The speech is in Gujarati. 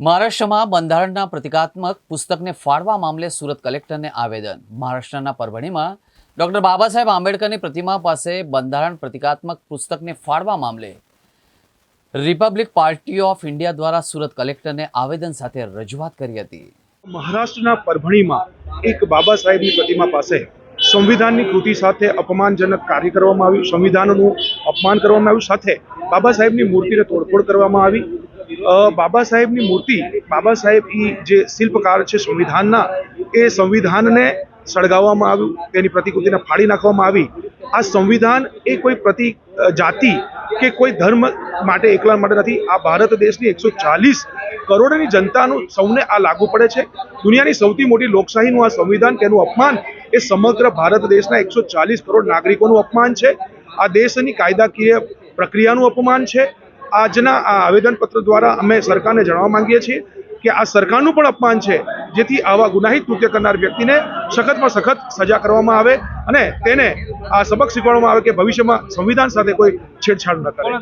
મહારાષ્ટ્રમાં બંધારણના પ્રતિકાત્મક પુસ્તકને ફાળવા મામલે સુરત કલેક્ટરને આવેદન. મહારાષ્ટ્રના પરભણીમાં ડોક્ટર બાબા સાહેબ આંબેડકરની પ્રતિમા પાસે બંધારણ પ્રતિકાત્મક પુસ્તકને ફાળવા મામલે રિપબ્લિક પાર્ટી ઓફ ઇન્ડિયા દ્વારા સુરત કલેક્ટરને આવેદન સાથે રજૂઆત કરી હતી. મહારાષ્ટ્રના પરભણીમાં એક બાબા સાહેબની પ્રતિમા પાસે સંવિધાનની કૃતિ સાથે અપમાનજનક કાર્ય કરવામાં આવ્યું, સંવિધાનનું અપમાન કરવામાં આવ્યું, સાથે બાબા સાહેબની મૂર્તિને તોડફોડ કરવામાં આવી બાબા સાહેબની મૂર્તિ, બાબા સાહેબ જે શિલ્પકાર છે સંવિધાનના, એ સંવિધાનને સળગાવવામાં આવ્યું, તેની પ્રતિકૃતિને ફાડી નાખવામાં આવી. આ સંવિધાન એ કોઈ પ્રતિ જાતિ કે કોઈ ધર્મ માટે એકલા માટે નથી. આ ભારત દેશની એકસો ચાલીસ કરોડની જનતાનું સૌને આ લાગુ પડે છે. દુનિયાની સૌથી મોટી લોકશાહીનું આ સંવિધાન, તેનું અપમાન એ સમગ્ર ભારત દેશના એકસો ચાલીસ કરોડ નાગરિકોનું અપમાન છે. આ દેશની કાયદાકીય પ્રક્રિયાનું અપમાન છે. આજના આ આવેદનપત્ર દ્વારા અમે સરકારને જણાવવા માંગીએ છીએ કે આ સરકારનું પણ અપમાન છે, જેથી આવા ગુનાહિત કૃત્ય કરનાર વ્યક્તિને સખતમાં સખત સજા કરવામાં આવે અને તેને આ સબક શીખવાડવામાં આવે કે ભવિષ્યમાં સંવિધાન સાથે કોઈ છેડછાડ ન કરે.